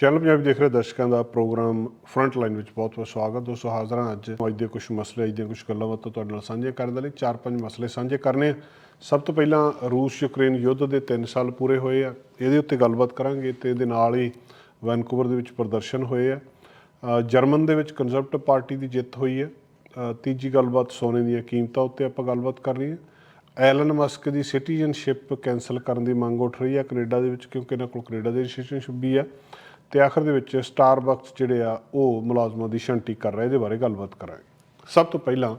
Channel Punjabi ਦੇਖ ਰਹੇ ਦਰਸ਼ਕਾਂ ਦਾ ਪ੍ਰੋਗਰਾਮ ਫਰੰਟ ਲਾਈਨ ਵਿੱਚ ਬਹੁਤ ਬਹੁਤ ਸਵਾਗਤ। ਦੋਸਤੋ, ਹਾਜ਼ਰ ਹਾਂ ਅੱਜ। ਅੱਜ ਦੇ ਕੁਝ ਮਸਲੇ, ਅੱਜ ਦੀਆਂ ਕੁਝ ਗੱਲਾਂ ਬਾਤਾਂ ਤੁਹਾਡੇ ਨਾਲ ਸਾਂਝੀਆਂ ਕਰਨ ਦੇ ਲਈ ਚਾਰ ਪੰਜ ਮਸਲੇ ਸਾਂਝੇ ਕਰਨੇ ਆ। ਸਭ ਤੋਂ ਪਹਿਲਾਂ ਰੂਸ ਯੂਕਰੇਨ ਯੁੱਧ ਦੇ 3 ਸਾਲ ਪੂਰੇ ਹੋਏ ਆ। ਇਹਦੇ ਉੱਤੇ ਗੱਲਬਾਤ ਕਰਾਂਗੇ ਤੇ ਇਹਦੇ ਨਾਲ ਹੀ ਵੈਨਕੂਵਰ ਦੇ ਵਿੱਚ ਪ੍ਰਦਰਸ਼ਨ ਹੋਏ ਆ। ਜਰਮਨ ਦੇ ਵਿੱਚ ਕੰਜ਼ਰਵੇਟਿਵ ਪਾਰਟੀ ਦੀ ਜਿੱਤ ਹੋਈ ਹੈ ਤੀਜੀ ਗੱਲਬਾਤ ਸੋਨੇ ਦੀਆਂ ਕੀਮਤਾਂ ਉੱਤੇ ਆਪਾਂ ਗੱਲਬਾਤ ਕਰਨੀ ਹੈ ਐਲਨ ਮਸਕ ਦੀ ਸਿਟੀਜ਼ਨਸ਼ਿਪ ਕੈਨਸਲ ਕਰਨ ਦੀ ਮੰਗ ਉੱਠ ਰਹੀ ਹੈ ਕੈਨੇਡਾ ਦੇ ਵਿੱਚ, ਕਿਉਂਕਿ ਇਹਨਾਂ ਕੋਲ ਕੈਨੇਡਾ ਦੀ ਸਿਟੀਜ਼ਨਸ਼ਿਪ ਵੀ ਆ। ਤੇ ਆਖਰ ਦੇ ਵਿੱਚ ਸਟਾਰਬਕਸ ਜਿਹੜੇ ਆ ਉਹ ਮੁਲਾਜ਼ਮਾਂ ਦੀ ਛੰਟੀ ਕਰ ਰਹੇ ਇਹਦੇ ਬਾਰੇ ਗੱਲਬਾਤ ਕਰਾਂਗੇ। ਸਭ ਤੋਂ ਪਹਿਲਾਂ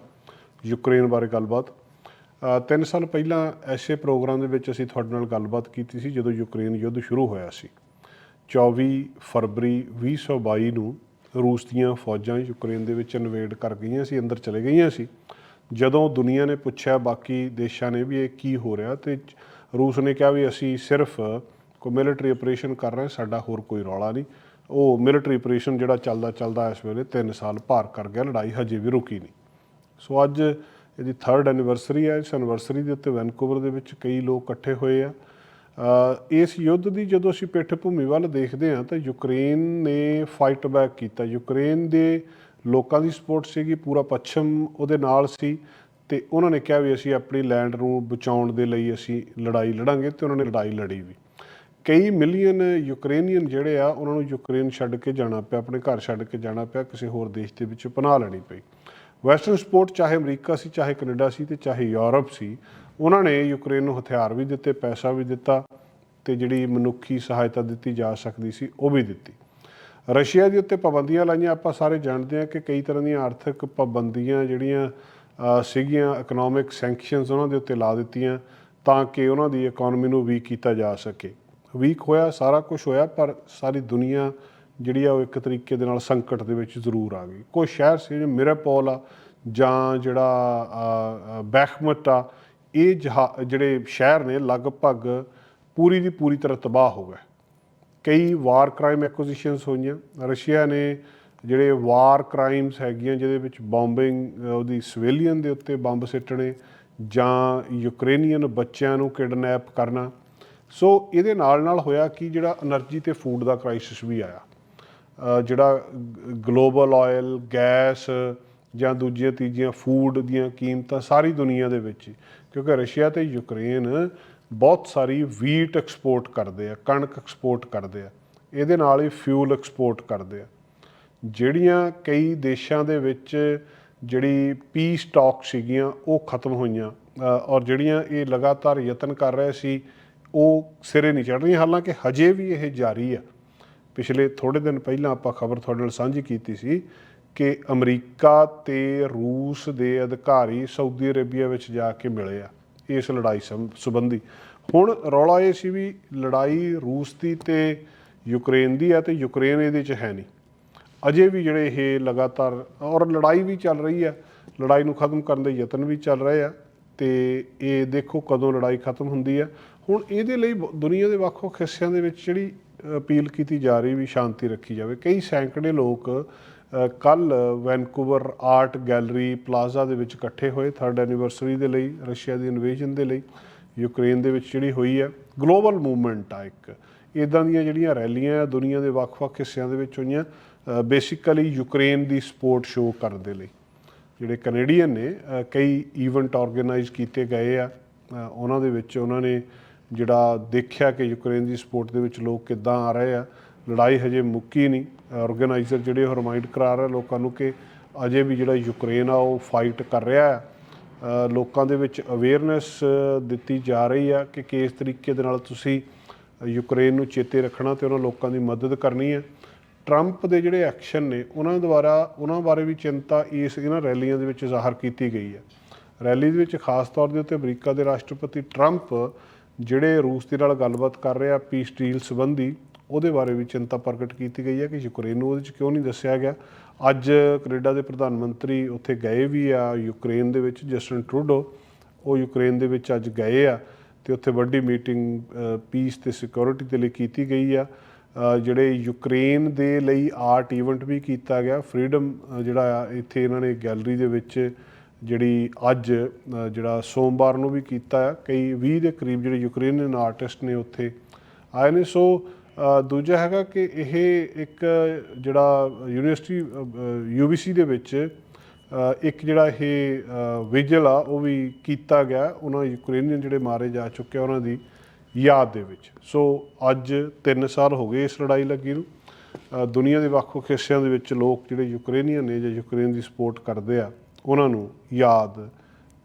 ਯੂਕਰੇਨ ਬਾਰੇ ਗੱਲਬਾਤ। ਅ, ਤਿੰਨ ਸਾਲ ਪਹਿਲਾਂ ਐਸੇ ਪ੍ਰੋਗਰਾਮ ਦੇ ਵਿੱਚ ਅਸੀਂ ਤੁਹਾਡੇ ਨਾਲ ਗੱਲਬਾਤ ਕੀਤੀ ਸੀ ਜਦੋਂ ਯੂਕਰੇਨ ਯੁੱਧ ਸ਼ੁਰੂ ਹੋਇਆ ਸੀ। 24 ਫਰਵਰੀ 2022 ਨੂੰ ਰੂਸ ਦੀਆਂ ਫੌਜਾਂ ਯੂਕਰੇਨ ਦੇ ਵਿੱਚ ਇਨਵੇਡ ਕਰ ਗਈਆਂ ਸੀ ਅੰਦਰ ਚਲੇ ਗਈਆਂ ਸੀ। ਜਦੋਂ ਦੁਨੀਆ ਨੇ ਪੁੱਛਿਆ ਬਾਕੀ ਦੇਸ਼ਾਂ ਨੇ ਵੀ ਇਹ ਕੀ ਹੋ ਰਿਹਾ ਤੇ ਰੂਸ ਨੇ ਕਿਹਾ ਵੀ ਅਸੀਂ ਸਿਰਫ ਕੋਈ ਮਿਲਟਰੀ ਆਪਰੇਸ਼ਨ ਕਰ ਰਹੇ, ਸਾਡਾ ਹੋਰ ਕੋਈ ਰੌਲਾ ਨਹੀਂ। ਉਹ ਮਿਲਟਰੀ ਆਪਰੇਸ਼ਨ ਜਿਹੜਾ ਚੱਲਦਾ ਚੱਲਦਾ ਇਸ ਵੇਲੇ 3 ਸਾਲ ਪਾਰ ਕਰ ਗਿਆ, ਲੜਾਈ ਹਜੇ ਵੀ ਰੁਕੀ ਨਹੀਂ। ਸੋ ਅੱਜ ਇਹਦੀ 3rd ਐਨੀਵਰਸਰੀ ਹੈ, ਇਸ ਐਨੀਵਰਸਰੀ ਦੇ ਉੱਤੇ ਵੈਨਕੂਵਰ ਦੇ ਵਿੱਚ ਕਈ ਲੋਕ ਇਕੱਠੇ ਹੋਏ ਆ। ਇਸ ਯੁੱਧ ਦੀ ਜਦੋਂ ਅਸੀਂ ਪਿੱਠ ਭੂਮੀ ਵੱਲ ਦੇਖਦੇ ਹਾਂ, ਤਾਂ ਯੂਕਰੇਨ ਨੇ ਫਾਈਟ ਬੈਕ ਕੀਤਾ। ਯੂਕਰੇਨ ਦੇ ਲੋਕਾਂ ਦੀ ਸਪੋਰਟ ਸੀਗੀ, ਪੂਰਾ ਪੱਛਮ ਉਹਦੇ ਨਾਲ ਸੀ। ਤੇ ਉਹਨਾਂ ਨੇ ਕਿਹਾ ਵੀ ਅਸੀਂ ਆਪਣੀ ਲੈਂਡ ਨੂੰ ਬਚਾਉਣ ਦੇ ਲਈ ਅਸੀਂ ਲੜਾਈ ਲੜਾਂਗੇ, ਤੇ ਉਹਨਾਂ ਨੇ ਲੜਾਈ ਲੜੀ ਵੀ। ਕਈ ਮਿਲੀਅਨ ਯੂਕਰੇਨੀਅਨ ਜਿਹੜੇ ਆ, ਉਹਨਾਂ ਨੂੰ ਯੂਕਰੇਨ ਛੱਡ ਕੇ ਜਾਣਾ ਪਿਆ, ਆਪਣੇ ਘਰ ਛੱਡ ਕੇ ਜਾਣਾ ਪਿਆ, ਕਿਸੇ ਹੋਰ ਦੇਸ਼ ਦੇ ਵਿੱਚ ਪਨਾਹ ਲੈਣੀ ਪਈ। ਵੈਸਟਰਨ ਸਪੋਰਟ ਚਾਹੇ ਅਮਰੀਕਾ ਸੀ, ਚਾਹੇ ਕੈਨੇਡਾ ਸੀ ਤੇ ਚਾਹੇ ਯੂਰਪ ਸੀ, ਉਹਨਾਂ ਨੇ ਯੂਕਰੇਨ ਨੂੰ ਹਥਿਆਰ ਵੀ ਦਿੱਤੇ, ਪੈਸਾ ਵੀ ਦਿੱਤਾ ਤੇ ਜਿਹੜੀ ਮਨੁੱਖੀ ਸਹਾਇਤਾ ਦਿੱਤੀ ਜਾ ਸਕਦੀ ਸੀ, ਉਹ ਵੀ ਦਿੱਤੀ। ਰਸ਼ੀਆ ਦੇ ਉੱਤੇ ਪਾਬੰਦੀਆਂ ਲਾਈਆਂ, ਆਪਾਂ ਸਾਰੇ ਜਾਣਦੇ ਹਾਂ ਕਿ ਕਈ ਤਰ੍ਹਾਂ ਦੀਆਂ ਆਰਥਿਕ ਪਾਬੰਦੀਆਂ ਜਿਹੜੀਆਂ ਸੀਗੀਆਂ ਇਕਨੋਮਿਕ ਸੈਂਕਸ਼ਨਸ ਉਹਨਾਂ ਦੇ ਉੱਤੇ ਲਾ ਦਿੱਤੀਆਂ ਤਾਂ ਕਿ ਉਹਨਾਂ ਦੀ ਇਕਨੋਮੀ ਨੂੰ ਵੀਕ ਕੀਤਾ ਜਾ ਸਕੇ। ਵੀਕ ਹੋਇਆ ਸਾਰਾ ਕੁਝ ਹੋਇਆ ਪਰ ਸਾਰੀ ਦੁਨੀਆ ਜਿਹੜੀ ਆ ਉਹ ਇੱਕ ਤਰੀਕੇ ਦੇ ਨਾਲ ਸੰਕਟ ਦੇ ਵਿੱਚ ਜ਼ਰੂਰ ਆ ਗਈ। ਕੋਈ ਸ਼ਹਿਰ ਸੀ ਜਿਵੇਂ ਮਿਰਾਪੋਲ ਆ ਜਾਂ ਜਿਹੜਾ ਅ, ਆ ਇਹ ਜਹਾ- ਜਿਹੜੇ ਸ਼ਹਿਰ ਨੇ ਲਗਭਗ ਪੂਰੀ ਦੀ ਪੂਰੀ ਤਰ੍ਹਾਂ ਤਬਾਹ ਹੋ ਗਏ। ਕਈ ਵਾਰ ਕ੍ਰਾਈਮ ਐਕੁਜੀਸ਼ਨਸ ਹੋਈਆਂ। ਰਸ਼ੀਆ ਨੇ ਜਿਹੜੇ ਵਾਰ ਕ੍ਰਾਈਮਸ ਹੈਗੀਆਂ ਜਿਹਦੇ ਵਿੱਚ ਬੰਬਿੰਗ ਉਹਦੀ ਸਿਵਿਲੀਅਨ ਦੇ ਉੱਤੇ ਬੰਬ ਸਿੱਟਣੇ ਜਾਂ ਯੂਕਰੇਨੀਅਨ ਬੱਚਿਆਂ ਨੂੰ ਕਿਡਨੈਪ ਕਰਨਾ ਸੋ ਇਹਦੇ ਨਾਲ ਨਾਲ ਹੋਇਆ ਕਿ ਜਿਹੜਾ એનર્ਜੀ ਤੇ ਫੂਡ ਦਾ ਕ੍ਰਾਈਸਿਸ ਵੀ ਆਇਆ। ਜਿਹੜਾ ਗਲੋਬਲ ਆਇਲ ਗੈਸ ਜਾਂ ਦੂਜੀਆਂ ਤੀਜੀਆਂ ਫੂਡ ਦੀਆਂ ਕੀਮਤਾਂ ਸਾਰੀ ਦੁਨੀਆ ਦੇ ਵਿੱਚ, ਕਿਉਂਕਿ ਰਸ਼ੀਆ ਤੇ ਯੂਕਰੇਨ ਬਹੁਤ ਸਾਰੀ ਵੀਟ ਐਕਸਪੋਰਟ ਕਰਦੇ ਆ, ਕਣਕ ਐਕਸਪੋਰਟ ਕਰਦੇ ਆ। ਇਹਦੇ ਨਾਲ ਹੀ ਫਿਊਲ ਐਕਸਪੋਰਟ ਕਰਦੇ ਆ। ਜਿਹੜੀਆਂ ਕਈ ਦੇਸ਼ਾਂ ਦੇ ਵਿੱਚ ਜਿਹੜੀ ਪੀ ਸਟਾਕ ਸੀਗੀਆਂ, ਉਹ ਖਤਮ ਹੋਈਆਂ। ਔਰ ਜਿਹੜੀਆਂ ਇਹ ਲਗਾਤਾਰ ਯਤਨ ਕਰ ਰਹੇ ਸੀ ਉਹ ਸਿਰੇ ਨਹੀਂ ਚੜ ਰਹੀਆਂ। ਹਾਲਾਂਕਿ ਹਜੇ ਵੀ ਇਹ ਜਾਰੀ ਆ। ਪਿਛਲੇ ਥੋੜੇ ਦਿਨ ਪਹਿਲਾਂ ਆਪਾਂ ਖਬਰ ਤੁਹਾਡੇ ਨਾਲ ਸਾਂਝੀ ਕੀਤੀ ਸੀ ਕਿ ਅਮਰੀਕਾ ਤੇ ਰੂਸ ਦੇ ਅਧਿਕਾਰੀ ਸਾਊਦੀ ਅਰੇਬੀਆ ਵਿੱਚ ਜਾ ਕੇ ਮਿਲੇ ਆ ਇਸ ਲੜਾਈ ਸੰਬੰਧੀ। ਹੁਣ ਰੌਲਾ ਇਹ ਸੀ ਵੀ ਲੜਾਈ ਰੂਸ ਦੀ ਤੇ ਯੂਕਰੇਨ ਦੀ ਆ ਤੇ ਯੂਕਰੇਨ ਇਹਦੇ 'ਚ ਹੈ ਨਹੀਂ। ਅਜੇ ਵੀ ਜਿਹੜੇ ਇਹ ਲਗਾਤਾਰ ਔਰ ਲੜਾਈ ਵੀ ਚੱਲ ਰਹੀ ਆ। ਲੜਾਈ ਨੂੰ ਖਤਮ ਕਰਨ ਦੇ ਯਤਨ ਵੀ ਚੱਲ ਰਹੇ ਆ ਤੇ ਇਹ ਦੇਖੋ ਕਦੋਂ ਲੜਾਈ ਖਤਮ ਹੁੰਦੀ ਆ। ਹੁਣ ਇਹਦੇ ਲਈ ਬ- ਦੁਨੀਆ ਦੇ ਵੱਖ-ਵੱਖ ਹਿੱਸਿਆਂ ਦੇ ਵਿੱਚ ਜਿਹੜੀ ਅਪੀਲ ਕੀਤੀ ਜਾ ਰਹੀ ਵੀ ਸ਼ਾਂਤੀ ਰੱਖੀ ਜਾਵੇ। ਕਈ ਸੈਂਕੜੇ ਲੋਕ ਕੱਲ ਵੈਨਕੂਵਰ ਆਰਟ ਗੈਲਰੀ ਪਲਾਜ਼ਾ ਦੇ ਵਿੱਚ ਇਕੱਠੇ ਹੋਏ 3rd ਐਨੀਵਰਸਰੀ ਦੇ ਲਈ, ਰਸ਼ੀਆ ਦੀ ਇਨਵੇਜਨ ਦੇ ਲਈ, ਯੂਕਰੇਨ ਦੇ ਵਿੱਚ ਜਿਹੜੀ ਹੋਈ ਹੈ ਗਲੋਬਲ ਮੂਵਮੈਂਟ ਆ ਇੱਕ। ਇਦਾਂ ਦੀਆਂ ਜਿਹੜੀਆਂ ਰੈਲੀਆਂ ਆ ਦੁਨੀਆ ਦੇ ਵੱਖ-ਵੱਖ ਹਿੱਸਿਆਂ ਦੇ ਵਿੱਚ ਹੋਈਆਂ ਬੇਸਿਕਲੀ ਯੂਕਰੇਨ ਦੀ ਸਪੋਰਟ ਸ਼ੋਅ ਕਰਨ ਦੇ ਲਈ। ਜਿਹੜੇ ਕੈਨੇਡੀਅਨ ਨੇ ਕਈ ਇਵੈਂਟ ਆਰਗੇਨਾਈਜ਼ ਕੀਤੇ ਗਏ ਆ ਉਹਨਾਂ ਦੇ ਵਿੱਚ ਉਹਨਾਂ ਨੇ ਜਿਹੜਾ ਦੇਖਿਆ ਕਿ ਯੂਕਰੇਨ ਦੀ ਸਪੋਰਟ ਦੇ ਵਿੱਚ ਲੋਕ ਕਿੱਦਾਂ ਆ ਰਹੇ ਆ, ਲੜਾਈ ਹਜੇ ਮੁੱਕੀ ਨਹੀਂ। ਆਰਗੇਨਾਈਜ਼ਰ ਜਿਹੜੇ ਉਹ ਰਿਮਾਈਂਡ ਕਰਾ ਰਹੇ ਲੋਕਾਂ ਨੂੰ ਕਿ ਅਜੇ ਵੀ ਜਿਹੜਾ ਯੂਕਰੇਨ ਆ, ਉਹ ਫਾਈਟ ਕਰ ਰਿਹਾ ਆ। ਲੋਕਾਂ ਦੇ ਵਿੱਚ ਅਵੇਅਰਨੈਸ ਦਿੱਤੀ ਜਾ ਰਹੀ ਆ ਕਿ ਕਿਸ ਤਰੀਕੇ ਦੇ ਨਾਲ ਤੁਸੀਂ ਯੂਕਰੇਨ ਨੂੰ ਚੇਤੇ ਰੱਖਣਾ ਤੇ ਉਹਨਾਂ ਲੋਕਾਂ ਦੀ ਮਦਦ ਕਰਨੀ ਹੈ ਟਰੰਪ ਦੇ ਜਿਹੜੇ ਐਕਸ਼ਨ ਨੇ, ਉਹਨਾਂ ਦੁਆਰਾ, ਉਹਨਾਂ ਬਾਰੇ ਵੀ ਚਿੰਤਾ ਇਸ ਇਹਨਾਂ ਰੈਲੀਆਂ ਦੇ ਵਿੱਚ ਜ਼ਾਹਰ ਕੀਤੀ ਗਈ ਹੈ ਰੈਲੀ ਦੇ ਵਿੱਚ ਖਾਸ ਤੌਰ ਦੇ ਉੱਤੇ ਅਮਰੀਕਾ ਦੇ ਰਾਸ਼ਟਰਪਤੀ ਟਰੰਪ ਜਿਹੜੇ ਰੂਸ ਦੇ ਨਾਲ ਗੱਲਬਾਤ ਕਰ ਰਿਹਾ ਪੀਸ ਡੀਲ ਸੰਬੰਧੀ, ਉਹਦੇ ਬਾਰੇ ਵੀ ਚਿੰਤਾ ਪ੍ਰਗਟ ਕੀਤੀ ਗਈ ਹੈ ਕਿ ਯੂਕਰੇਨ ਨੂੰ ਉਹਦੇ ਵਿੱਚ ਕਿਉਂ ਨਹੀਂ ਦੱਸਿਆ ਗਿਆ। ਅੱਜ ਕੈਨੇਡਾ ਦੇ ਪ੍ਰਧਾਨ ਮੰਤਰੀ ਉੱਥੇ ਗਏ ਵੀ ਆ ਯੂਕਰੇਨ ਦੇ ਵਿੱਚ, ਜਸਟਨ ਟਰੂਡੋ। ਉਹ ਯੂਕਰੇਨ ਦੇ ਵਿੱਚ ਅੱਜ ਗਏ ਆ ਤੇ ਉੱਥੇ ਵੱਡੀ ਮੀਟਿੰਗ ਪੀਸ ਤੇ ਸਿਕਿਉਰਿਟੀ ਦੇ ਲਈ ਕੀਤੀ ਗਈ ਆ। ਜਿਹੜੇ ਯੂਕਰੇਨ ਦੇ ਲਈ ਆਰਟ ਇਵੈਂਟ ਵੀ ਕੀਤਾ ਗਿਆ। ਫਰੀडम ਜਿਹੜਾ ਆ, ਇੱਥੇ ਇਹਨਾਂ ਨੇ ਗੈਲਰੀ ਦੇ ਵਿੱਚ ਜਿਹੜੀ ਅੱਜ ਜਿਹੜਾ ਸੋਮਵਾਰ ਨੂੰ ਵੀ ਕੀਤਾ ਹੈ, ਕਈ 20 ਦੇ ਕਰੀਬ ਜਿਹੜੇ ਯੂਕਰੇਨੀਅਨ ਆਰਟਿਸਟ ਨੇ ਉੱਥੇ ਆਏ ਨੇ। ਸੋ ਦੂਜਾ ਹੈਗਾ ਕਿ ਇਹ ਇੱਕ ਜਿਹੜਾ ਯੂਨੀਵਰਸਿਟੀ ਯੂਬੀਸੀ ਦੇ ਵਿੱਚ ਇੱਕ ਜਿਹੜਾ ਇਹ ਵਿਜਲ ਆ, ਉਹ ਵੀ ਕੀਤਾ ਗਿਆ। ਉਹਨਾਂ ਯੂਕਰੇਨੀਅਨ ਜਿਹੜੇ ਮਾਰੇ ਜਾ ਚੁੱਕੇ ਆ, ਉਹਨਾਂ ਦੀ ਯਾਦ ਦੇ ਵਿੱਚ। ਸੋ, ਅੱਜ 3 ਸਾਲ ਹੋ ਗਏ ਇਸ ਲੜਾਈ ਲੱਗੀ ਨੂੰ। ਦੁਨੀਆ ਦੇ ਵੱਖ-ਵੱਖ ਹਿੱਸਿਆਂ ਦੇ ਵਿੱਚ ਲੋਕ ਜਿਹੜੇ ਯੂਕਰੇਨੀਅਨ ਨੇ ਜਾਂ ਯੂਕਰੇਨ ਦੀ ਸਪੋਰਟ ਕਰਦੇ ਆ ਉਹਨਾਂ ਨੂੰ ਯਾਦ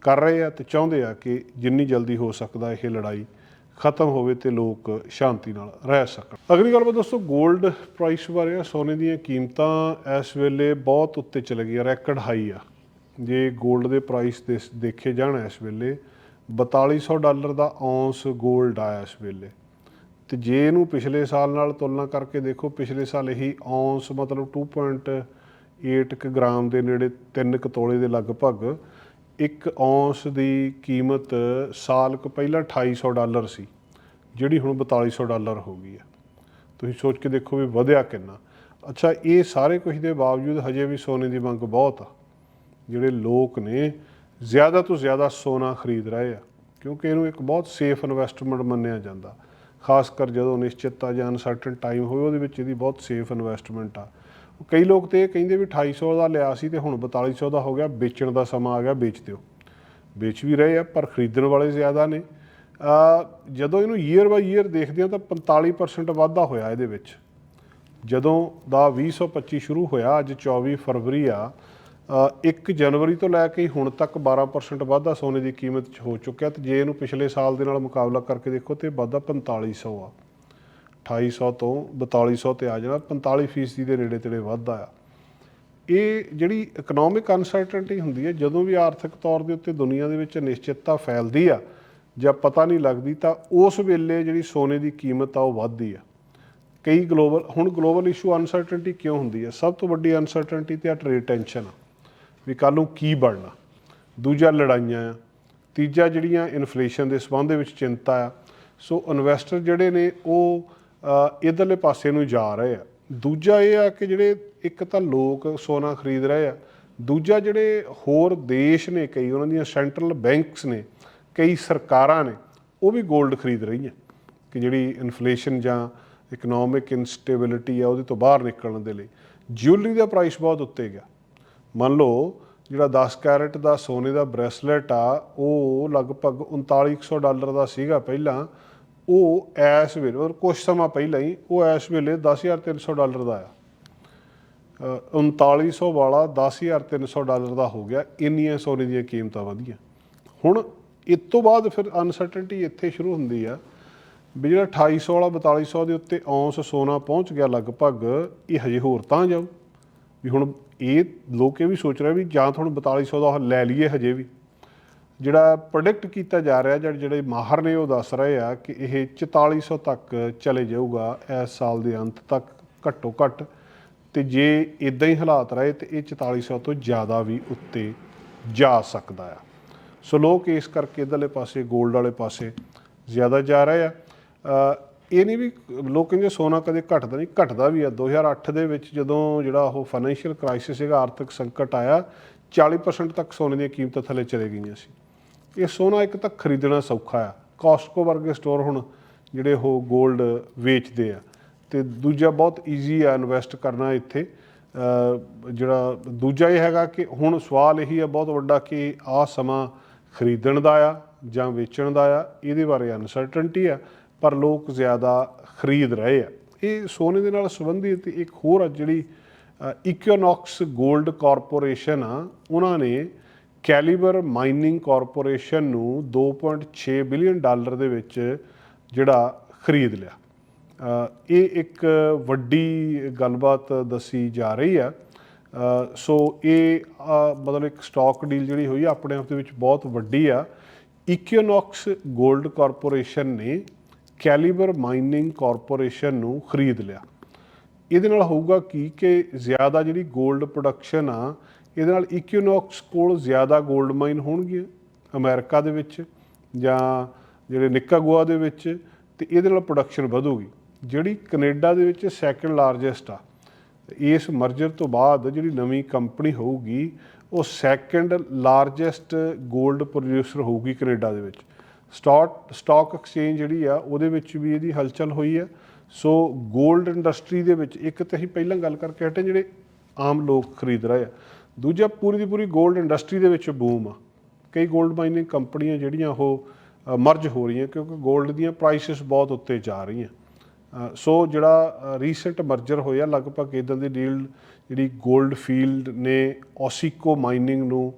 ਕਰ ਰਹੇ ਆ ਤੇ ਚਾਹੁੰਦੇ ਆ ਕਿ ਜਿੰਨੀ ਜਲਦੀ ਹੋ ਸਕਦਾ ਇਹ ਲੜਾਈ ਖਤਮ ਹੋਵੇ ਤੇ ਲੋਕ ਸ਼ਾਂਤੀ ਨਾਲ ਰਹਿ ਸਕਣ ਅਗਲੀ ਗੱਲਬਾਤ ਦੋਸਤੋ 골ਡ ਪ੍ਰਾਈਸ ਬਾਰੇ ਆ, ਸੋਨੇ ਦੀਆਂ ਕੀਮਤਾਂ ਇਸ ਵੇਲੇ ਬਹੁਤ ਉੱਤੇ ਚਲੇ ਗਈਆਂ ਰੈਕਡ ਹਾਈ ਆ ਜੇ 골ਡ ਦੇ ਪ੍ਰਾਈਸ ਦੇਖੇ ਜਾਣ ਇਸ ਵੇਲੇ 4200 ਡਾਲਰ ਦਾ ਔਂਸ 골ਡ ਆ ਇਸ ਵੇਲੇ ਤੇ ਜੇ ਇਹਨੂੰ ਪਿਛਲੇ ਸਾਲ ਨਾਲ ਤੁਲਨਾ ਕਰਕੇ ਦੇਖੋ, ਪਿਛਲੇ ਸਾਲ ਇਹੀ ਔਂਸ ਮਤਲਬ 2. 2.8 ਕੁ ਗ੍ਰਾਮ ਦੇ ਨੇੜੇ 3 ਕੁ ਤੋਲੇ ਦੇ ਲਗਭਗ ਇੱਕ ਔਂਸ ਦੀ ਕੀਮਤ ਸਾਲ ਕੁ ਪਹਿਲਾਂ 2800 ਡਾਲਰ ਸੀ, ਜਿਹੜੀ ਹੁਣ 4200 ਡਾਲਰ ਹੋ ਗਈ ਹੈ। ਤੁਸੀਂ ਸੋਚ ਕੇ ਦੇਖੋ ਵੀ ਵਧਿਆ ਕਿੰਨਾ। ਅੱਛਾ, ਇਹ ਸਾਰੇ ਕੁਝ ਦੇ ਬਾਵਜੂਦ ਹਜੇ ਵੀ ਸੋਨੇ ਦੀ ਮੰਗ ਬਹੁਤ ਆ, ਜਿਹੜੇ ਲੋਕ ਨੇ ਜ਼ਿਆਦਾ ਤੋਂ ਜ਼ਿਆਦਾ ਸੋਨਾ ਖਰੀਦ ਰਹੇ ਆ, ਕਿਉਂਕਿ ਇਹਨੂੰ ਇੱਕ ਬਹੁਤ ਸੇਫ ਇਨਵੈਸਟਮੈਂਟ ਮੰਨਿਆ ਜਾਂਦਾ। ਖਾਸ ਕਰ ਜਦੋਂ ਨਿਸ਼ਚਿਤਤਾ ਜਾਂ ਅਨਸਰਟਨ ਟਾਈਮ ਹੋਵੇ, ਉਹਦੇ ਵਿੱਚ ਇਹਦੀ ਬਹੁਤ ਸੇਫ ਇਨਵੈਸਟਮੈਂਟ ਆ। ਕਈ ਲੋਕ ਤੇ ਇਹ ਕਹਿੰਦੇ ਵੀ 2800 ਦਾ ਲਿਆ ਸੀ ਤੇ ਹੁਣ 4200 ਦਾ ਹੋ ਗਿਆ ਵੇਚਣ ਦਾ ਸਮਾਂ ਆ ਗਿਆ ਵੇਚ ਦਿਓ। ਵੇਚ ਵੀ ਰਹੇ ਆ ਪਰ ਖਰੀਦਣ ਵਾਲੇ ਜ਼ਿਆਦਾ ਨੇ। ਜਦੋਂ ਇਹਨੂੰ ਈਅਰ ਬਾਈ ਈਅਰ ਦੇਖਦੇ ਆ ਤਾਂ 45% ਵਾਧਾ ਹੋਇਆ ਇਹਦੇ ਵਿੱਚ। ਜਦੋਂ ਦਾ 2025 ਸ਼ੁਰੂ ਹੋਇਆ ਅੱਜ 24 ਫਰਵਰੀ ਆ ਅ, 1 ਜਨਵਰੀ ਤੋਂ ਲੈ ਕੇ ਹੁਣ ਤੱਕ 12% ਵਾਧਾ ਸੋਨੇ ਦੀ ਕੀਮਤ 'ਚ ਹੋ ਚੁੱਕਿਆ ਤੇ ਜੇ ਇਹਨੂੰ ਪਿਛਲੇ ਸਾਲ ਦੇ ਨਾਲ ਮੁਕਾਬਲਾ ਕਰਕੇ ਦੇਖੋ ਤੇ ਵਾਧਾ 4500 ਆ। 2800 ਤੋਂ 4200 ਤੇ ਆ ਜਾਣਾ 45% ਫੀਸਦੀ ਦੇ ਨੇੜੇ ਤੇੜੇ ਵਾਧਾ ਆ। ਇਹ ਜਿਹੜੀ ਇਕਨੋਮਿਕ ਅਨਸਰਟਨਟੀ ਹੁੰਦੀ ਹੈ ਜਦੋਂ ਵੀ ਆਰਥਿਕ ਤੌਰ ਦੇ ਉੱਤੇ ਦੁਨੀਆ ਦੇ ਵਿੱਚ ਨਿਸ਼ਚਿਤਤਾ ਫੈਲਦੀ ਆ ਜਾਂ ਪਤਾ ਨਹੀਂ ਲੱਗਦੀ, ਤਾਂ ਉਸ ਵੇਲੇ ਜਿਹੜੀ ਸੋਨੇ ਦੀ ਕੀਮਤ ਆ ਉਹ ਵੱਧਦੀ ਆ। ਕਈ ਗਲੋਬਲ, ਹੁਣ ਗਲੋਬਲ ਇਸ਼ੂ ਅਨਸਰਟਨਟੀ ਕਿਉਂ ਹੁੰਦੀ ਹੈ ਸਭ ਤੋਂ ਵੱਡੀ ਅਨਸਰਟਨਟੀ ਤੇ ਆ ਟ੍ਰੇਡ ਟੈਨਸ਼ਨ ਆ, ਵੀ ਕੱਲ ਨੂੰ ਕੀ ਬਣਨਾ। ਦੂਜਾ ਲੜਾਈਆਂ ਆ, ਤੀਜਾ ਜਿਹੜੀਆਂ ਇਨਫਲੇਸ਼ਨ ਦੇ ਸੰਬੰਧ ਦੇ ਵਿੱਚ ਚਿੰਤਾ ਆ। ਸੋ ਇਨਵੈਸਟਰ ਜਿਹੜੇ ਨੇ, ਉਹ ਇਧਰਲੇ ਪਾਸੇ ਨੂੰ ਜਾ ਰਹੇ ਆ। ਦੂਜਾ ਇਹ ਆ ਕਿ ਜਿਹੜੇ ਇੱਕ ਤਾਂ ਲੋਕ ਸੋਨਾ ਖਰੀਦ ਰਹੇ ਆ। ਦੂਜਾ ਜਿਹੜੇ ਹੋਰ ਦੇਸ਼ ਨੇ ਕਈ, ਉਹਨਾਂ ਦੀਆਂ ਸੈਂਟਰਲ ਬੈਂਕਸ ਨੇ, ਕਈ ਸਰਕਾਰਾਂ ਨੇ, ਉਹ ਵੀ 골ਡ ਖਰੀਦ ਰਹੀਆਂ। ਕਿ ਜਿਹੜੀ ਇਨਫਲੇਸ਼ਨ ਜਾਂ ਇਕਨੋਮਿਕ ਇਨਸਟੇਬਿਲਿਟੀ ਆ, ਉਹਦੇ ਤੋਂ ਬਾਹਰ ਨਿਕਲਣ ਦੇ ਲਈ। ਜਿਊਲਰੀ ਦਾ ਪ੍ਰਾਈਸ ਬਹੁਤ ਉੱਤੇ ਗਿਆ। ਮੰਨ ਲਓ, ਜਿਹੜਾ 10 ਕੈਰਟ ਦਾ, ਸੋਨੇ ਦਾ ਬ੍ਰੈਸਲੇਟ ਆ, ਉਹ ਲਗਭਗ 3900 ਡਾਲਰ ਦਾ ਸੀਗਾ ਪਹਿਲਾਂ। ਉਹ ਇਸ ਵੇਲੇ ਔਰ ਕੁਝ ਸਮਾਂ ਪਹਿਲਾਂ ਹੀ ਉਹ ਇਸ ਵੇਲੇ 10300 ਡਾਲਰ ਦਾ ਆ। ਅ, 3900 ਵਾਲਾ 10300 ਡਾਲਰ ਦਾ ਹੋ ਗਿਆ ਇੰਨੀਆਂ ਸੋਨੇ ਦੀਆਂ ਕੀਮਤਾਂ ਵਧੀਆਂ। ਹੁਣ ਇਸ ਤੋਂ ਬਾਅਦ ਫਿਰ ਅਨਸਰਟਨਟੀ ਇੱਥੇ ਸ਼ੁਰੂ ਹੁੰਦੀ ਆ ਵੀ ਜਿਹੜਾ 2800 ਵਾਲਾ 4200 ਦੇ ਉੱਤੇ ਔਂਸ ਸੋਨਾ ਪਹੁੰਚ ਗਿਆ ਲਗਭਗ ਇਹ ਹਜੇ ਹੋਰ ਤਾਂ ਜਾਊ। ਵੀ ਹੁਣ ਇਹ ਲੋਕ ਇਹ ਵੀ ਸੋਚ ਰਿਹਾ ਵੀ ਜਾਂ ਤਾਂ ਹੁਣ 4200 ਦਾ ਲੈ ਲਈਏ ਹਜੇ ਵੀ। ਜਿਹੜਾ ਪ੍ਰੋਡਕਟ ਕੀਤਾ ਜਾ ਰਿਹਾ, ਜਾਂ ਜਿਹੜੇ ਮਾਹਰ ਨੇ ਉਹ ਦੱਸ ਰਹੇ ਆ ਕਿ ਇਹ 4400 ਤੱਕ ਚਲੇ ਜਾਊਗਾ, ਇਸ ਸਾਲ ਦੇ ਅੰਤ ਤੱਕ ਘੱਟੋ ਘੱਟ। ਤੇ ਜੇ ਇਦਾਂ ਹੀ ਹਾਲਾਤ ਰਹੇ, ਤੇ ਇਹ 4400 ਤੋਂ ਜ਼ਿਆਦਾ ਵੀ ਉੱਤੇ ਜਾ ਸਕਦਾ ਆ। ਸੋ ਲੋਕ ਇਸ ਕਰਕੇ ਇਧਰਲੇ ਪਾਸੇ 골ਡ ਵਾਲੇ ਪਾਸੇ ਜ਼ਿਆਦਾ ਜਾ ਰਹੇ ਆ। ਇਹ ਨਹੀਂ ਵੀ ਲੋਕ ਕਹਿੰਦੇ ਸੋਨਾ ਕਦੇ ਘਟਦਾ ਨਹੀਂ, ਘਟਦਾ ਵੀ ਆ। 2008 ਦੇ ਵਿੱਚ ਜਦੋਂ ਜਿਹੜਾ ਉਹ ਫਾਈਨੈਂਸ਼ੀਅਲ ਕ੍ਰਾਈਸਿਸ ਸੀਗਾ ਆਰਥਿਕ ਸੰਕਟ ਆਇਆ 40% ਤੱਕ ਸੋਨੇ ਦੀਆਂ ਕੀਮਤਾਂ ਥੱਲੇ ਚਲੇ ਗਈਆਂ ਸੀ। ਇਹ ਸੋਨਾ ਇੱਕ ਤਾਂ ਖਰੀਦਣਾ ਸੌਖਾ ਆ। ਕਾਸਟਕੋ ਵਰਗੇ ਸਟੋਰ ਹੁਣ ਜਿਹੜੇ ਉਹ 골ਡ ਵੇਚਦੇ ਆ। ਤੇ ਦੂਜਾ ਬਹੁਤ ਈਜ਼ੀ ਆ ਇਨਵੈਸਟ ਕਰਨਾ ਇੱਥੇ। ਜਿਹੜਾ ਦੂਜਾ ਇਹ ਹੈਗਾ ਕਿ ਹੁਣ ਸਵਾਲ ਇਹੀ ਆ ਬਹੁਤ ਵੱਡਾ ਕਿ ਆਹ ਸਮਾਂ ਖਰੀਦਣ ਦਾ ਆ ਜਾਂ ਵੇਚਣ ਦਾ ਆ, ਇਹਦੇ ਬਾਰੇ ਅਨਸਰਟਨਟੀ ਆ, ਪਰ ਲੋਕ ਜ਼ਿਆਦਾ ਖਰੀਦ ਰਹੇ ਆ। ਇਹ ਸੋਨੇ ਦੇ ਨਾਲ ਸੰਬੰਧਿਤ ਇੱਕ ਹੋਰ ਆ ਜਿਹੜੀ ਇਕੋਨੌਕਸ 골ਡ ਕਾਰਪੋਰੇਸ਼ਨ ਆ, ਉਹਨਾਂ ਨੇ ਕੈਲੀਬਰ ਮਾਈਨਿੰਗ ਕਾਰਪੋਰੇਸ਼ਨ ਨੂੰ 2.6 ਬਿਲੀਅਨ ਡਾਲਰ ਦੇ ਵਿੱਚ ਜਿਹੜਾ ਖਰੀਦ ਲਿਆ। ਇਹ ਇੱਕ ਵੱਡੀ ਗੱਲਬਾਤ ਦੱਸੀ ਜਾ ਰਹੀ ਆ। ਸੋ ਇਹ ਮਤਲਬ ਇੱਕ ਸਟਾਕ ਡੀਲ ਜਿਹੜੀ ਹੋਈ ਆ, ਆਪਣੇ ਆਪ ਦੇ ਵਿੱਚ ਬਹੁਤ ਵੱਡੀ ਆ। ਇਕੋਨੌਕਸ 골ਡ ਕਾਰਪੋਰੇਸ਼ਨ ਨੇ ਕੈਲੀਬਰ ਮਾਈਨਿੰਗ ਕਾਰਪੋਰੇਸ਼ਨ ਨੂੰ ਖਰੀਦ ਲਿਆ। ਇਹਦੇ ਨਾਲ ਹੋਊਗਾ ਕੀ ਕਿ ਜ਼ਿਆਦਾ ਜਿਹੜੀ 골ਡ ਪ੍ਰੋਡਕਸ਼ਨ ਆ ਇਹਦੇ ਨਾਲ ਇਕੁਇਨੋਕਸ ਕੋਲ ਜ਼ਿਆਦਾ 골ਡ ਮਾਈਨ ਹੋਣਗੀਆਂ ਅਮਰੀਕਾ ਦੇ ਵਿੱਚ ਜਾਂ ਜਿਹੜੇ ਨਿੱਕਾ ਗੋਆ ਦੇ ਵਿੱਚ ਤੇ ਇਹਦੇ ਨਾਲ ਪ੍ਰੋਡਕਸ਼ਨ ਵਧੂਗੀ। ਜਿਹੜੀ ਕੈਨੇਡਾ ਦੇ ਵਿੱਚ ਸੈਕੰਡ ਲਾਰਜੈਸਟ ਆ। ਇਸ ਮਰਜਰ ਤੋਂ ਬਾਅਦ ਜਿਹੜੀ ਨਵੀਂ ਕੰਪਨੀ ਹੋਊਗੀ, ਉਹ ਸੈਕੰਡ ਲਾਰਜੈਸਟ 골ਡ ਪ੍ਰੋਡਿਊਸਰ ਹੋਊਗੀ ਕੈਨੇਡਾ ਦੇ ਵਿੱਚ। ਸਟਾਕ ਸਟਾਕ ਐਕਸਚੇਂਜ ਜਿਹੜੀ ਆ, ਉਹਦੇ ਵਿੱਚ ਵੀ ਇਹਦੀ ਹਲਚਲ ਹੋਈ ਆ। ਸੋ 골ਡ ਇੰਡਸਟਰੀ ਦੇ ਵਿੱਚ ਇੱਕ ਤਾਂ ਅਸੀਂ ਪਹਿਲਾਂ ਗੱਲ ਕਰਕੇ ਹਟੇ ਜਿਹੜੇ ਆਮ ਲੋਕ ਖਰੀਦ ਰਹੇ ਆ। ਦੂਜਾ ਪੂਰੀ ਦੀ ਪੂਰੀ ਗੋਲਡ ਇੰਡਸਟਰੀ ਦੇ ਵਿੱਚ ਬੂਮ ਆ। ਕਈ ਗੋਲਡ ਮਾਈਨਿੰਗ ਕੰਪਨੀਆਂ ਜਿਹੜੀਆਂ ਉਹ ਮਰਜ ਹੋ ਰਹੀਆਂ ਕਿਉਂਕਿ ਗੋਲਡ ਦੀਆਂ ਪ੍ਰਾਈਸਸ ਬਹੁਤ ਉੱਤੇ ਜਾ ਰਹੀਆਂ। ਸੋ ਜਿਹੜਾ ਰੀਸੈਂਟ ਮਰਜਰ ਹੋਇਆ, ਲਗਭਗ ਇਦਾਂ ਦੀ ਡੀਲ ਜਿਹੜੀ ਗੋਲਡ ਫੀਲਡ ਨੇ ਔਸੀਕੋ ਮਾਈਨਿੰਗ ਨੂੰ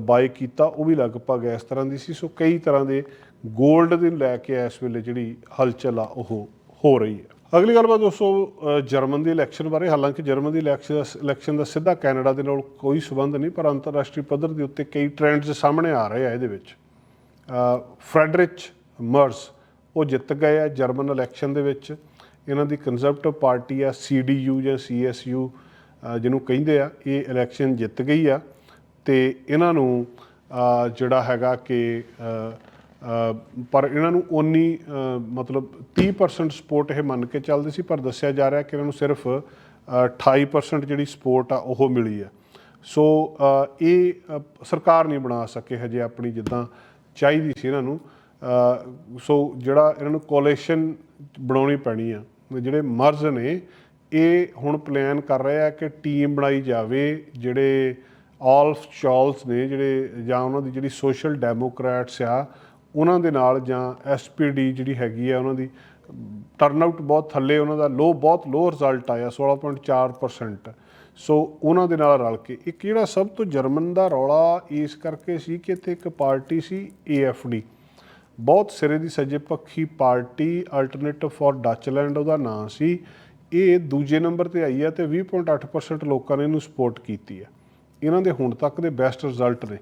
ਬਾਏ ਕੀਤਾ, ਉਹ ਵੀ ਲਗਭਗ ਇਸ ਤਰ੍ਹਾਂ ਦੀ ਸੀ। ਸੋ ਕਈ ਤਰ੍ਹਾਂ ਦੇ ਗੋਲਡ ਦੇ ਲੈ ਕੇ ਇਸ ਵੇਲੇ ਜਿਹੜੀ ਹਲਚਲ ਆ, ਉਹ ਹੋ ਰਹੀ ਹੈ। ਅਗਲੀ ਗੱਲਬਾਤ ਦੋਸਤੋ ਜਰਮਨ ਦੀ ਇਲੈਕਸ਼ਨ ਬਾਰੇ ਹਾਲਾਂਕਿ ਜਰਮਨ ਦੀ ਇਲੈਕਸ਼ਨ ਇਲੈਕਸ਼ਨ ਦਾ ਸਿੱਧਾ ਕੈਨੇਡਾ ਦੇ ਨਾਲ ਕੋਈ ਸਬੰਧ ਨਹੀਂ ਪਰ ਅੰਤਰਰਾਸ਼ਟਰੀ ਪੱਧਰ ਦੇ ਉੱਤੇ ਕਈ ਟ੍ਰੈਂਡਸ ਸਾਹਮਣੇ ਆ ਰਹੇ ਆ ਇਹਦੇ ਵਿੱਚ। ਅ, ਫਰੈਡਰਿਚ ਮਰਸ ਉਹ ਜਿੱਤ ਗਏ ਆ ਜਰਮਨ ਇਲੈਕਸ਼ਨ ਦੇ ਵਿੱਚ। ਇਹਨਾਂ ਦੀ ਕੰਜ਼ਰਵੇਟਿਵ ਪਾਰਟੀ ਆ ਸੀਡੀਯੂ ਜਾਂ ਸੀਐਸਯੂ ਜਿਹਨੂੰ ਕਹਿੰਦੇ ਆ ਇਹ ਇਲੈਕਸ਼ਨ ਜਿੱਤ ਗਈ ਆ। ਤੇ ਇਹਨਾਂ ਨੂੰ ਜਿਹੜਾ ਹੈਗਾ ਕਿ ਪਰ ਇਹਨਾਂ ਨੂੰ ਓਨੀ ਮਤਲਬ 30% ਸਪੋਰਟ ਇਹ ਮੰਨ ਕੇ ਚੱਲਦੇ ਸੀ ਪਰ ਦੱਸਿਆ ਜਾ ਰਿਹਾ ਕਿ ਇਹਨਾਂ ਨੂੰ ਸਿਰਫ ਅ, 28% ਜਿਹੜੀ ਸਪੋਰਟ ਆ ਉਹ ਮਿਲੀ ਆ ਸੋ ਇਹ ਸਰਕਾਰ ਨਹੀਂ ਬਣਾ ਸਕੇ ਹਜੇ ਆਪਣੀ ਜਿੱਦਾਂ ਚਾਹੀਦੀ ਸੀ ਇਹਨਾਂ ਨੂੰ। ਸੋ ਜਿਹੜਾ ਇਹਨਾਂ ਨੂੰ ਕੋਲੇਸ਼ਨ ਬਣਾਉਣੀ ਪੈਣੀ ਆ ਜਿਹੜੇ ਮਰਜ਼ ਨੇ ਇਹ ਹੁਣ ਪਲਾਨ ਕਰ ਰਹੇ ਆ ਕਿ ਟੀਮ ਬਣਾਈ ਜਾਵੇ ਜਿਹੜੇ ਆਲਫ ਚਾਰਲਸ ਨੇ ਜਿਹੜੇ ਜਾਂ ਉਹਨਾਂ ਦੀ ਜਿਹੜੀ ਸੋਸ਼ਲ ਡੈਮੋਕ੍ਰੈਟਸ ਆ ਉਹਨਾਂ ਦੇ ਨਾਲ ਜਾਂ ਐਸਪੀਡੀ ਜਿਹੜੀ ਹੈਗੀ ਆ ਉਹਨਾਂ ਦੀ ਟਰਨ ਆਊਟ ਬਹੁਤ ਥੱਲੇ ਉਹਨਾਂ ਦਾ ਲੋ ਬਹੁਤ ਲੋ ਰਿਜ਼ਲਟ ਆਇਆ 16.4% ਸੋ ਉਹਨਾਂ ਦੇ ਨਾਲ ਰਲ ਕੇ ਇੱਕ ਜਿਹੜਾ ਸਭ ਤੋਂ ਜਰਮਨ ਦਾ ਰੌਲਾ ਇਸ ਕਰਕੇ ਸੀ ਕਿ ਇੱਥੇ ਇੱਕ ਪਾਰਟੀ ਸੀ ਏਐਫਡੀ ਬਹੁਤ ਸਿਰੇ ਦੀ ਸੱਜੇ ਪੱਖੀ ਪਾਰਟੀ ਅਲਟਰਨੇਟਿਵ ਫਾਰ ਡੱਚਲੈਂਡ ਉਹਦਾ ਨਾਂ ਸੀ। ਇਹ ਦੂਜੇ ਨੰਬਰ ਤੇ ਆਈ ਹੈ ਤੇ 20.8% ਲੋਕਾਂ ਨੇ ਇਹਨੂੰ ਸਪੋਰਟ ਕੀਤੀ ਹੈ ਇਹਨਾਂ ਦੇ ਹੁਣ ਤੱਕ ਦੇ ਬੈਸਟ ਰਿਜ਼ਲਟ ਨੇ।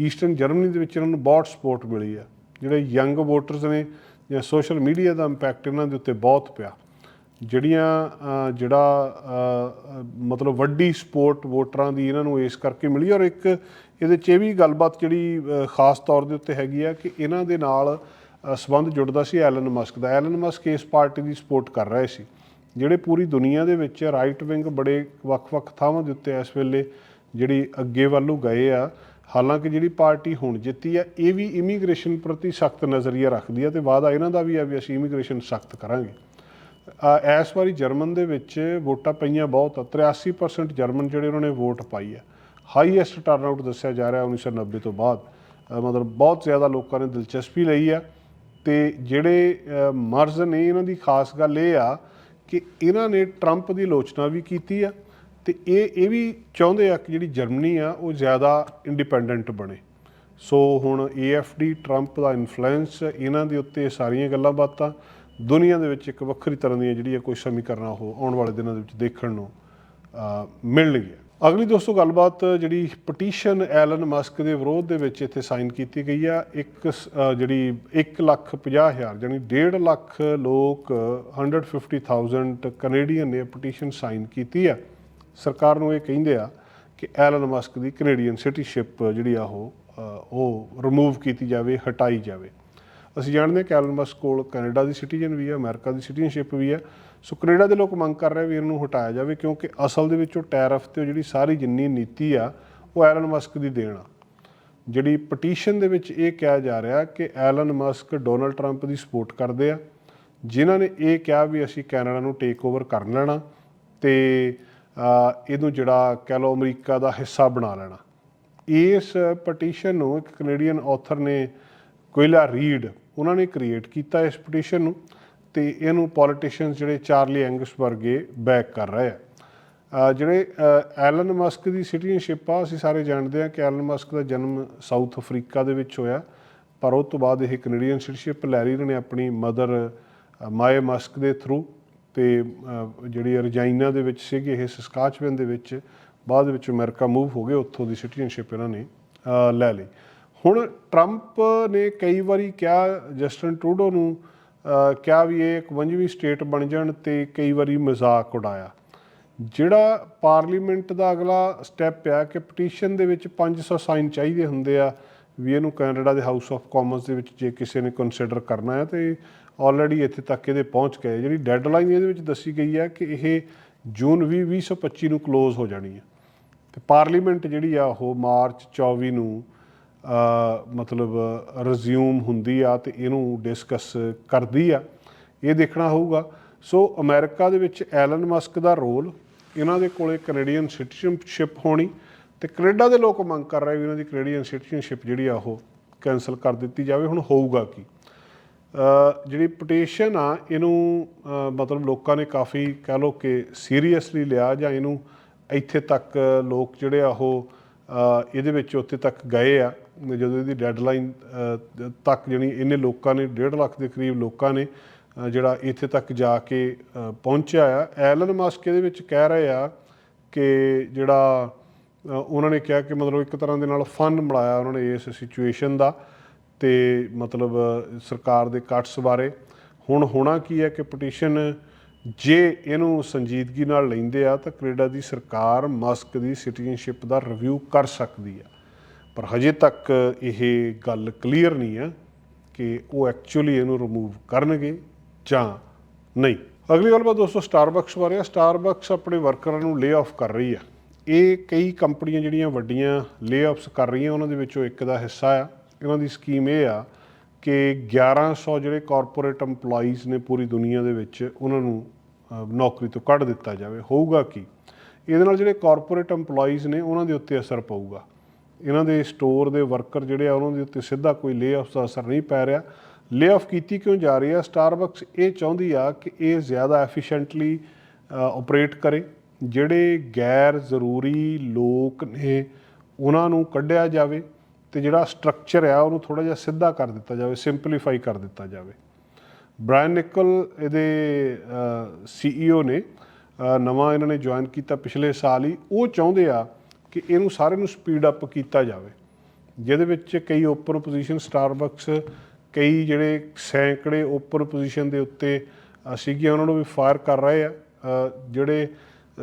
ਈਸਟਰਨ ਜਰਮਨੀ ਦੇ ਵਿੱਚ ਇਹਨਾਂ ਨੂੰ ਬਹੁਤ ਸਪੋਰਟ ਮਿਲੀ ਆ। ਜਿਹੜੇ ਯੰਗ ਵੋਟਰਸ ਨੇ ਜਾਂ ਸੋਸ਼ਲ ਮੀਡੀਆ ਦਾ ਇੰਪੈਕਟ ਇਹਨਾਂ ਦੇ ਉੱਤੇ ਬਹੁਤ ਪਿਆ। ਜਿਹੜੀਆਂ ਜਿਹੜਾ ਮਤਲਬ ਵੱਡੀ ਸਪੋਰਟ ਵੋਟਰਾਂ ਦੀ ਇਹਨਾਂ ਨੂੰ ਇਸ ਕਰਕੇ ਮਿਲੀ ਔਰ ਇੱਕ ਇਹਦੇ 'ਚ ਇਹ ਵੀ ਗੱਲਬਾਤ ਜਿਹੜੀ ਖਾਸ ਤੌਰ ਦੇ ਉੱਤੇ ਹੈਗੀ ਆ ਕਿ ਇਹਨਾਂ ਦੇ ਨਾਲ ਅ, ਸੰਬੰਧ ਜੁੜਦਾ ਸੀ ਐਲਨ ਮਸਕ ਦਾ। ਐਲਨ ਮਸਕ ਇਸ ਪਾਰਟੀ ਦੀ ਸਪੋਰਟ ਕਰ ਰਹੇ ਸੀ। ਜਿਹੜੇ ਪੂਰੀ ਦੁਨੀਆ ਦੇ ਵਿੱਚ ਰਾਈਟ ਵਿੰਗ ਬੜੇ ਵੱਖ-ਵੱਖ ਥਾਵਾਂ ਦੇ ਉੱਤੇ ਇਸ ਵੇਲੇ ਜਿਹੜੀ ਅੱਗੇ ਵੱਲੋਂ ਗਏ ਆ ਹਾਲਾਂਕਿ ਜਿਹੜੀ ਪਾਰਟੀ ਹੁਣ ਜਿੱਤੀ ਆ ਇਹ ਵੀ ਇਮੀਗ੍ਰੇਸ਼ਨ ਪ੍ਰਤੀ ਸਖਤ ਨਜ਼ਰੀਆ ਰੱਖਦੀ ਹੈ ਤੇ ਵਾਅਦਾ ਇਹਨਾਂ ਦਾ ਵੀ ਆ ਵੀ ਅਸੀਂ ਇਮੀਗ੍ਰੇਸ਼ਨ ਸਖਤ ਕਰਾਂਗੇ। ਇਸ ਵਾਰੀ ਜਰਮਨ ਦੇ ਵਿੱਚ ਵੋਟਾਂ ਪਈਆਂ ਬਹੁਤ ਆ 83% ਜਰਮਨ ਜਿਹੜੇ ਉਹਨਾਂ ਨੇ ਵੋਟ ਪਾਈ ਆ ਹਾਈਐਸਟ ਟਰਨ ਆਊਟ ਦੱਸਿਆ ਜਾ ਰਿਹਾ 1990 ਤੋਂ ਬਾਅਦ। ਮਤਲਬ ਬਹੁਤ ਜ਼ਿਆਦਾ ਲੋਕਾਂ ਨੇ ਦਿਲਚਸਪੀ ਲਈ ਆ ਤੇ ਜਿਹੜੇ ਮਰਜ਼ ਨੇ ਇਹਨਾਂ ਦੀ ਖਾਸ ਗੱਲ ਇਹ ਆ ਕਿ ਇਹਨਾਂ ਨੇ ਟਰੰਪ ਦੀ ਆਲੋਚਨਾ ਵੀ ਕੀਤੀ ਆ ਤੇ ਇਹ ਇਹ ਵੀ ਚਾਹੁੰਦੇ ਆ ਕਿ ਜਿਹੜੀ ਜਰਮਨੀ ਆ, ਉਹ ਜ਼ਿਆਦਾ ਇੰਡੀਪੈਂਡੈਂਟ ਬਣੇ। ਸੋ ਹੁਣ ਏਐਫਡੀ ਟਰੰਪ ਦਾ ਇਨਫਲੂਐਂਸ ਇਹਨਾਂ ਦੇ ਉੱਤੇ ਸਾਰੀਆਂ ਗੱਲਾਂ ਬਾਤਾਂ, ਦੁਨੀਆ ਦੇ ਵਿੱਚ ਇੱਕ ਵੱਖਰੀ ਤਰ੍ਹਾਂ ਦੀਆਂ ਜਿਹੜੀਆਂ ਕੋਈ ਸਮੀਕਰਨਾਂ ਉਹ ਆਉਣ ਵਾਲੇ ਦਿਨਾਂ ਦੇ ਵਿੱਚ ਦੇਖਣ ਨੂੰ ਮਿਲਣਗੀਆਂ ਅਗਲੀ ਦੋਸਤੋ, ਗੱਲਬਾਤ ਜਿਹੜੀ ਪਟੀਸ਼ਨ ਐਲਨ ਮਸਕ ਦੇ ਵਿਰੋਧ ਦੇ ਵਿੱਚ ਇੱਥੇ ਸਾਈਨ ਕੀਤੀ ਗਈ ਆ, ਇੱਕ ਸ- ਜਿਹੜੀ 1 ਲੱਖ 50 ਹਜ਼ਾਰ ਜਾਨੀ 1.5 ਲੱਖ ਲੋਕ 150000 ਕੈਨੇਡੀਅਨ ਨੇ ਪਟੀਸ਼ਨ ਸਾਈਨ ਕੀਤੀ ਆ। ਸਰਕਾਰ ਨੂੰ ਇਹ ਕਹਿੰਦੇ ਆ ਕਿ ਐਲਨ ਮਸਕ ਦੀ ਕੈਨੇਡੀਅਨ ਸਿਟੀਸ਼ਿਪ ਜਿਹੜੀ ਆ ਉਹ ਉਹ ਰਿਮੂਵ ਕੀਤੀ ਜਾਵੇ, ਹਟਾਈ ਜਾਵੇ। ਅਸੀਂ ਜਾਣਦੇ ਹਾਂ ਕਿ ਐਲਨ ਮਸਕ ਕੋਲ ਕੈਨੇਡਾ ਦੀ ਸਿਟੀਜ਼ਨ ਵੀ ਹੈ ਅਮਰੀਕਾ ਦੀ ਸਿਟੀਜ਼ਨਸ਼ਿਪ ਵੀ ਹੈ ਸੋ ਕੈਨੇਡਾ ਦੇ ਲੋਕ ਮੰਗ ਕਰ ਰਹੇ ਵੀ ਇਹਨੂੰ ਹਟਾਇਆ ਜਾਵੇ ਕਿਉਂਕਿ ਅਸਲ ਦੇ ਵਿੱਚ ਉਹ ਟੈਰਫ ਤੇ ਉਹ ਜਿਹੜੀ ਸਾਰੀ ਜਿੰਨੀ ਨੀਤੀ ਆ, ਉਹ ਐਲਨ ਮਸਕ ਦੀ ਦੇਣ ਆ। ਜਿਹੜੀ ਪਟੀਸ਼ਨ ਦੇ ਵਿੱਚ ਇਹ ਕਿਹਾ ਜਾ ਰਿਹਾ ਕਿ ਐਲਨ ਮਸਕ ਡੋਨਲਡ ਟਰੰਪ ਦੀ ਸਪੋਰਟ ਕਰਦੇ ਆ। ਜਿਨ੍ਹਾਂ ਨੇ ਇਹ ਕਿਹਾ ਵੀ ਅਸੀਂ ਕੈਨੇਡਾ ਨੂੰ ਟੇਕ ਓਵਰ ਕਰ ਲੈਣਾ ਤੇ ਇਹਨੂੰ ਜਿਹੜਾ ਕਹਿ ਲਓ ਅਮਰੀਕਾ ਦਾ ਹਿੱਸਾ ਬਣਾ ਲੈਣਾ। ਇਸ ਪਟੀਸ਼ਨ ਨੂੰ ਇੱਕ ਕੈਨੇਡੀਅਨ ਆਥਰ ਨੇ ਕੋਇਲਾ ਰੀਡ ਉਹਨਾਂ ਨੇ ਕ੍ਰੀਏਟ ਕੀਤਾ ਇਸ ਪਟੀਸ਼ਨ ਨੂੰ ਤੇ ਇਹਨੂੰ ਪੋਲੀਟੀਸ਼ੀਅਨਸ ਜਿਹੜੇ ਚਾਰਲੀ ਐਂਗਸ ਵਰਗੇ ਬੈਕ ਕਰ ਰਹੇ ਆ। ਜਿਹੜੇ ਐਲਨ ਮਸਕ ਦੀ ਸਿਟੀਜ਼ਨਸ਼ਿਪ ਆ, ਅਸੀਂ ਸਾਰੇ ਜਾਣਦੇ ਹਾਂ ਕਿ ਐਲਨ ਮਸਕ ਦਾ ਜਨਮ ਸਾਊਥ ਅਫਰੀਕਾ ਦੇ ਵਿੱਚ ਹੋਇਆ, ਪਰ ਉਹ ਤੋਂ ਬਾਅਦ ਇਹ ਕੈਨੇਡੀਅਨ ਸਿਟੀਜ਼ਨਸ਼ਿਪ ਲੈ ਲਈ ਨੇ ਆਪਣੀ ਮਦਰ ਮਾਏ ਮਸਕ ਦੇ ਥਰੂ ਤੇ ਜਿਹੜੀ ਰਜਾਈਨਾ ਦੇ ਵਿੱਚ ਸੀਗੇ, ਇਹ ਸਸਕਾਚਵਨ ਦੇ ਵਿੱਚ, ਬਾਅਦ ਵਿੱਚ ਅਮਰੀਕਾ ਮੂਵ ਹੋ ਗਏ, ਉੱਥੋਂ ਦੀ ਸਿਟੀਜ਼ਨਸ਼ਿਪ ਇਹਨਾਂ ਨੇ ਲੈ ਲਈ। ਹੁਣ ਟਰੰਪ ਨੇ ਕਈ ਵਾਰੀ ਕਿਹਾ ਜਸਟਨ ਟਰੂਡੋ ਨੂੰ ਕਿਹਾ ਵੀ ਇਹ 51ਵੀਂ ਸਟੇਟ ਬਣ ਜਾਣ ਤੇ ਕਈ ਵਾਰੀ ਮਜ਼ਾਕ ਉਡਾਇਆ। ਜਿਹੜਾ ਪਾਰਲੀਮੈਂਟ ਦਾ ਅਗਲਾ ਸਟੈਪ ਆ ਕਿ ਪਟੀਸ਼ਨ ਦੇ ਵਿੱਚ 500 ਸਾਈਨ ਚਾਹੀਦੇ ਹੁੰਦੇ ਆ ਵੀ ਇਹਨੂੰ ਕੈਨੇਡਾ ਦੇ ਹਾਊਸ ਆਫ ਕਾਮਨਸ ਦੇ ਵਿੱਚ ਜੇ ਕਿਸੇ ਨੇ ਕੰਸੀਡਰ ਕਰਨਾ ਹੈ ਤੇ ਆਲਰੇਡੀ ਇੱਥੇ ਤੱਕ ਇਹਦੇ ਪਹੁੰਚ ਗਏ ਜਿਹੜੀ ਡੈਡਲਾਈਨ ਇਹਦੇ ਵਿੱਚ ਦੱਸੀ ਗਈ ਹੈ ਕਿ ਇਹ ਜੂਨ 20 2025 ਨੂੰ ਕਲੋਜ਼ ਹੋ ਜਾਣੀ ਹੈ। ਤੇ ਪਾਰਲੀਮੈਂਟ ਜਿਹੜੀ ਆ ਉਹ ਮਾਰਚ 24 ਨੂੰ ਮਤਲਬ ਰਿਜ਼ਿਊਮ ਹੁੰਦੀ ਆ ਤੇ ਇਹਨੂੰ ਡਿਸਕਸ ਕਰਦੀ ਆ। ਇਹ ਦੇਖਣਾ ਹੋਊਗਾ। ਸੋ ਅਮਰੀਕਾ ਦੇ ਵਿੱਚ ਐਲਨ ਮਸਕ ਦਾ ਰੋਲ ਇਹਨਾਂ ਦੇ ਕੋਲੇ ਕੈਨੇਡੀਅਨ ਸਿਟੀਜ਼ਨਸ਼ਿਪ ਹੋਣੀ ਤੇ ਕੈਨੇਡਾ ਦੇ ਲੋਕ ਮੰਗ ਕਰ ਰਹੇ ਵੀ ਇਹਨਾਂ ਦੀ ਕੈਨੇਡੀਅਨ ਸਿਟੀਜ਼ਨਸ਼ਿਪ ਜਿਹੜੀ ਆ ਉਹ ਕੈਨਸਲ ਕਰ ਦਿੱਤੀ ਜਾਵੇ, ਹੁਣ ਹੋਊਗਾ ਕੀ? ਜਿਹੜੀ ਪਟੀਸ਼ਨ ਆ, ਇਹਨੂੰ ਮਤਲਬ ਲੋਕਾਂ ਨੇ ਕਾਫੀ ਕਹਿ ਲਓ ਕਿ ਸੀਰੀਅਸਲੀ ਲਿਆ ਜਾਂ ਇਹਨੂੰ ਇੱਥੇ ਤੱਕ ਲੋਕ ਜਿਹੜੇ ਆ ਉਹ ਇਹਦੇ ਵਿੱਚ ਉੱਥੇ ਤੱਕ ਗਏ ਆ, ਜਦੋਂ ਇਹਦੀ ਡੈਡਲਾਈਨ ਤੱਕ ਜਿਹੜੀ ਇਹਨੇ ਲੋਕਾਂ ਨੇ 1.5 ਲੱਖ ਦੇ ਕਰੀਬ ਲੋਕਾਂ ਨੇ ਜਿਹੜਾ ਇੱਥੇ ਤੱਕ ਜਾ ਕੇ ਪਹੁੰਚਿਆ ਆ। ਐਲਨ ਮਾਸਕ ਇਹਦੇ ਵਿੱਚ ਕਹਿ ਰਹੇ ਆ ਕਿ ਜਿਹੜਾ ਉਹਨਾਂ ਨੇ ਕਿਹਾ ਕਿ ਮਤਲਬ ਇੱਕ ਤਰ੍ਹਾਂ ਦੇ ਨਾਲ ਫਨ ਬਣਾਇਆ ਉਹਨਾਂ ਨੇ ਇਸ ਸਿਚੁਏਸ਼ਨ ਦਾ ਤੇ ਮਤਲਬ ਸਰਕਾਰ ਦੇ ਕੱਟਸ ਬਾਰੇ। ਹੁਣ ਹੋਣਾ ਕੀ ਹੈ ਕਿ ਪਟੀਸ਼ਨ ਜੇ ਇਹਨੂੰ ਸੰਜੀਦਗੀ ਨਾਲ ਲੈਂਦੇ ਆ ਤਾਂ ਕੈਨੇਡਾ ਦੀ ਸਰਕਾਰ ਮਸਕ ਦੀ ਸਿਟੀਜ਼ਨਸ਼ਿਪ ਦਾ ਰਿਵਿਊ ਕਰ ਸਕਦੀ ਆ। ਪਰ ਹਜੇ ਤੱਕ ਇਹ ਗੱਲ ਕਲੀਅਰ ਨਹੀਂ ਆ ਕਿ ਉਹ ਐਕਚੁਅਲੀ ਇਹਨੂੰ ਰਿਮੂਵ ਕਰਨਗੇ ਜਾਂ ਨਹੀਂ। ਅਗਲੀ ਗੱਲ ਬਾਤ ਦੋਸਤੋ ਸਟਾਰਬਕਸ ਬਾਰੇ ਆ। ਸਟਾਰਬਕਸ ਆਪਣੇ ਵਰਕਰਾਂ ਨੂੰ ਲੇ ਆਫ ਕਰ ਰਹੀ ਆ। ਇਹ ਕਈ ਕੰਪਨੀਆਂ ਜਿਹੜੀਆਂ ਵੱਡੀਆਂ ਲੇਆਫਸ ਕਰ ਰਹੀਆਂ, ਉਹਨਾਂ ਦੇ ਵਿੱਚੋਂ ਇੱਕ ਦਾ ਹਿੱਸਾ ਆ। ਇਹਨਾਂ ਦੀ ਸਕੀਮ ਇਹ ਆ ਕਿ 1100 ਜਿਹੜੇ ਕਾਰਪੋਰੇਟ EMPLOYEES ਨੇ ਪੂਰੀ ਦੁਨੀਆ ਦੇ ਵਿੱਚ, ਉਹਨਾਂ ਨੂੰ ਨੌਕਰੀ ਤੋਂ ਕੱਢ ਦਿੱਤਾ ਜਾਵੇ। ਹੋਊਗਾ ਕੀ? ਇਹਦੇ ਨਾਲ ਜਿਹੜੇ ਕਾਰਪੋਰੇਟ EMPLOYEES ਨੇ, ਉਹਨਾਂ ਦੇ ਉੱਤੇ ਅਸਰ ਪਊਗਾ। ਇਹਨਾਂ ਦੇ ਸਟੋਰ ਦੇ ਵਰਕਰ ਜਿਹੜੇ ਆ, ਉਹਨਾਂ ਦੇ ਉੱਤੇ ਸਿੱਧਾ ਕੋਈ ਲੇ-ਆਫ ਦਾ ਅਸਰ ਨਹੀਂ ਪੈ ਰਿਹਾ। ਲੇ-ਆਫ ਕੀਤੀ ਕਿਉਂ ਜਾ ਰਹੀ ਆ? ਸਟਾਰਬਕਸ ਇਹ ਚਾਹੁੰਦੀ ਆ ਕਿ ਇਹ ਜ਼ਿਆਦਾ ਐਫੀਸ਼ੀਐਂਟਲੀ ਆਪਰੇਟ ਕਰੇ। ਜਿਹੜੇ ਗੈਰ ਜ਼ਰੂਰੀ ਲੋਕ ਨੇ, ਉਹਨਾਂ ਨੂੰ ਕੱਢਿਆ ਜਾਵੇ ਤੇ ਜਿਹੜਾ ਸਟਰਕਚਰ ਆ, ਉਹਨੂੰ ਥੋੜਾ ਜਿਹਾ ਸਿੱਧਾ ਕਰ ਦਿੱਤਾ ਜਾਵੇ ਸਿੰਪਲੀਫਾਈ ਕਰ ਦਿੱਤਾ ਜਾਵੇ। ਬ੍ਰਾਇਨ ਨਿਕਲ ਇਹਦੇ ਸੀਈਓ ਨੇ ਨਵਾਂ ਇਹਨਾਂ ਨੇ ਜੁਆਇਨ ਕੀਤਾ ਪਿਛਲੇ ਸਾਲ ਹੀ। ਉਹ ਚਾਹੁੰਦੇ ਆ ਕਿ ਇਹਨੂੰ ਸਾਰੇ ਨੂੰ ਸਪੀਡ ਅਪ ਕੀਤਾ ਜਾਵੇ, ਜਿਹਦੇ ਵਿੱਚ ਕਈ ਓਪਨ ਪੋਜੀਸ਼ਨ ਸਟਾਰਬਕਸ ਕਈ ਜਿਹੜੇ ਸੈਂਕੜੇ ਓਪਨ ਪੋਜੀਸ਼ਨ ਦੇ ਉੱਤੇ ਸੀਗੀਆਂ, ਉਹਨਾਂ ਨੂੰ ਵੀ ਫਾਇਰ ਕਰ ਰਹੇ ਆ ਜਿਹੜੇ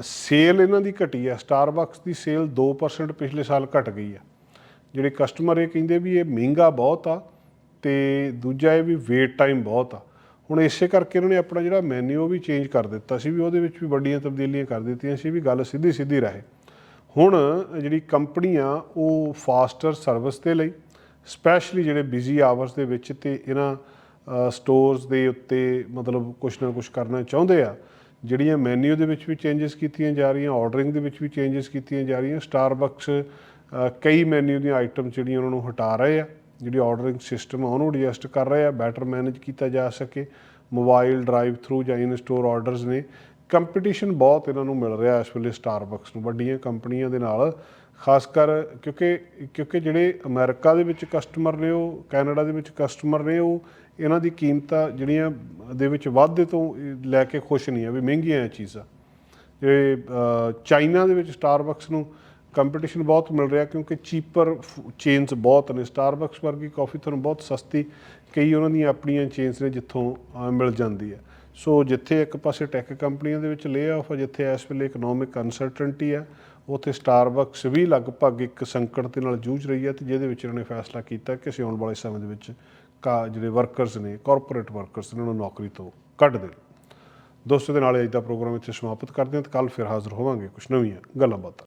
ਸੇਲ ਇਹਨਾਂ ਦੀ ਘਟੀ ਆ। ਸਟਾਰਬਕਸ ਦੀ ਸੇਲ 2% ਪਿਛਲੇ ਸਾਲ ਘਟ ਗਈ ਆ। ਜਿਹੜੇ ਕਸਟਮਰ ਇਹ ਕਹਿੰਦੇ ਵੀ ਇਹ ਮਹਿੰਗਾ ਬਹੁਤ ਆ ਤੇ ਦੂਜਾ ਇਹ ਵੀ ਵੇਟ ਟਾਈਮ ਬਹੁਤ ਆ। ਹੁਣ ਇਸੇ ਕਰਕੇ ਇਹਨਾਂ ਨੇ ਆਪਣਾ ਜਿਹੜਾ ਮੈਨੂ ਵੀ ਚੇਂਜ ਕਰ ਦਿੱਤਾ ਸੀ ਵੀ ਉਹਦੇ ਵਿੱਚ ਵੀ ਵੱਡੀਆਂ ਤਬਦੀਲੀਆਂ ਕਰ ਦਿੱਤੀਆਂ ਸੀ ਵੀ ਗੱਲ ਸਿੱਧੀ ਸਿੱਧੀ ਰਹੇ। ਹੁਣ ਜਿਹੜੀ ਕੰਪਨੀ ਆ ਉਹ ਫਾਸਟਰ ਸਰਵਿਸ ਦੇ ਲਈ ਸਪੈਸ਼ਲੀ ਜਿਹੜੇ ਬਿਜ਼ੀ ਆਵਰਸ ਦੇ ਵਿੱਚ ਤੇ ਇਹਨਾਂ ਸਟੋਰਸ ਦੇ ਉੱਤੇ ਮਤਲਬ ਕੁਛ ਨਾ ਕੁਛ ਕਰਨਾ ਚਾਹੁੰਦੇ ਆ ਜਿਹੜੀਆਂ ਮੈਨੂ ਦੇ ਵਿੱਚ ਵੀ ਚੇਂਜਸ ਕੀਤੀਆਂ ਜਾ ਰਹੀਆਂ ਆਰਡਰਿੰਗ ਦੇ ਵਿੱਚ ਵੀ ਚੇਂਜਸ ਕੀਤੀਆਂ ਜਾ ਰਹੀਆਂ ਸਟਾਰਬਕਸ ਕਈ ਮੈਨੂ ਦੀਆਂ ਆਈਟਮ ਜਿਹੜੀਆਂ ਉਹਨਾਂ ਨੂੰ ਹਟਾ ਰਹੇ ਆ, ਜਿਹੜੀ ਆਰਡਰਿੰਗ ਸਿਸਟਮ ਆ, ਉਹਨੂੰ ਐਡਜਸਟ ਕਰ ਰਹੇ ਆ ਬੈਟਰ ਮੈਨੇਜ ਕੀਤਾ ਜਾ ਸਕੇ। ਮੋਬਾਈਲ ਡਰਾਈਵ ਥਰੂ ਜਾਂ ਇਨ ਸਟੋਰ ਆਰਡਰਸ ਨੇ। ਕੰਪੀਟੀਸ਼ਨ ਬਹੁਤ ਇਹਨਾਂ ਨੂੰ ਮਿਲ ਰਿਹਾ ਇਸ ਵੇਲੇ ਸਟਾਰਬਕਸ ਨੂੰ, ਵੱਡੀਆਂ ਕੰਪਨੀਆਂ ਦੇ ਨਾਲ। ਖਾਸ ਕਰ ਕਿਉਂਕਿ ਕਿਉਂਕਿ ਜਿਹੜੇ ਅਮਰੀਕਾ ਦੇ ਵਿੱਚ ਕਸਟਮਰ ਨੇ ਉਹ ਕੈਨੇਡਾ ਦੇ ਵਿੱਚ ਕਸਟਮਰ ਨੇ ਉਹ ਇਹਨਾਂ ਦੀ ਕੀਮਤਾਂ ਜਿਹੜੀਆਂ ਦੇ ਵਿੱਚ ਵਾਧੇ ਤੋਂ ਲੈ ਕੇ ਖੁਸ਼ ਨਹੀਂ ਆ ਵੀ ਮਹਿੰਗੀਆਂ ਇਹ ਚੀਜ਼ਾਂ। ਜਿਹੜੇ ਚਾਈਨਾ ਦੇ ਵਿੱਚ ਸਟਾਰਬਕਸ ਨੂੰ ਕੰਪੀਟੀਸ਼ਨ ਬਹੁਤ ਮਿਲ ਰਿਹਾ ਕਿਉਂਕਿ ਚੀਪਰ ਚੇਨਸ ਬਹੁਤ ਨੇ। ਸਟਾਰਬਕਸ ਵਰਗੀ ਕਾਫੀ ਤੁਹਾਨੂੰ ਬਹੁਤ ਸਸਤੀ ਕਈ ਉਹਨਾਂ ਦੀਆਂ ਆਪਣੀਆਂ ਚੇਨਸ ਨੇ ਜਿੱਥੋਂ ਮਿਲ ਜਾਂਦੀ ਹੈ ਸੋ ਜਿੱਥੇ ਇੱਕ ਪਾਸੇ ਟੈਕ ਕੰਪਨੀਆਂ ਦੇ ਵਿੱਚ ਲੇ ਆਫ ਹੈ ਜਿੱਥੇ ਇਸ ਵੇਲੇ ਇਕਨੋਮਿਕ ਅਨਸਰਟਨਟੀ ਹੈ ਉੱਥੇ ਸਟਾਰਬਕਸ ਵੀ ਲਗਭਗ ਇੱਕ ਸੰਕਟ ਦੇ ਨਾਲ ਜੂਝ ਰਹੀ ਹੈ ਤੇ ਜਿਹਦੇ ਵਿੱਚ ਇਹਨਾਂ ਨੇ ਫੈਸਲਾ ਕੀਤਾ ਕਿ ਅਸੀਂ ਆਉਣ ਵਾਲੇ ਸਮੇਂ ਦੇ ਵਿੱਚ ਕਾ ਜਿਹੜੇ ਵਰਕਰਸ ਨੇ ਕਾਰਪੋਰੇਟ ਵਰਕਰਸ ਨੇ, ਉਹਨਾਂ ਨੂੰ ਨੌਕਰੀ ਤੋਂ ਕੱਢ ਦੇਣ। ਦੋਸਤੋ ਦੇ ਨਾਲ ਅੱਜ ਦਾ ਪ੍ਰੋਗਰਾਮ ਇੱਥੇ ਸਮਾਪਤ ਕਰਦੇ ਹਾਂ ਤੇ ਕੱਲ ਫਿਰ ਹਾਜ਼ਰ ਹੋਵਾਂਗੇ ਕੁਝ ਨਵੀਆਂ ਗੱਲਾਂ ਬਾਤਾਂ।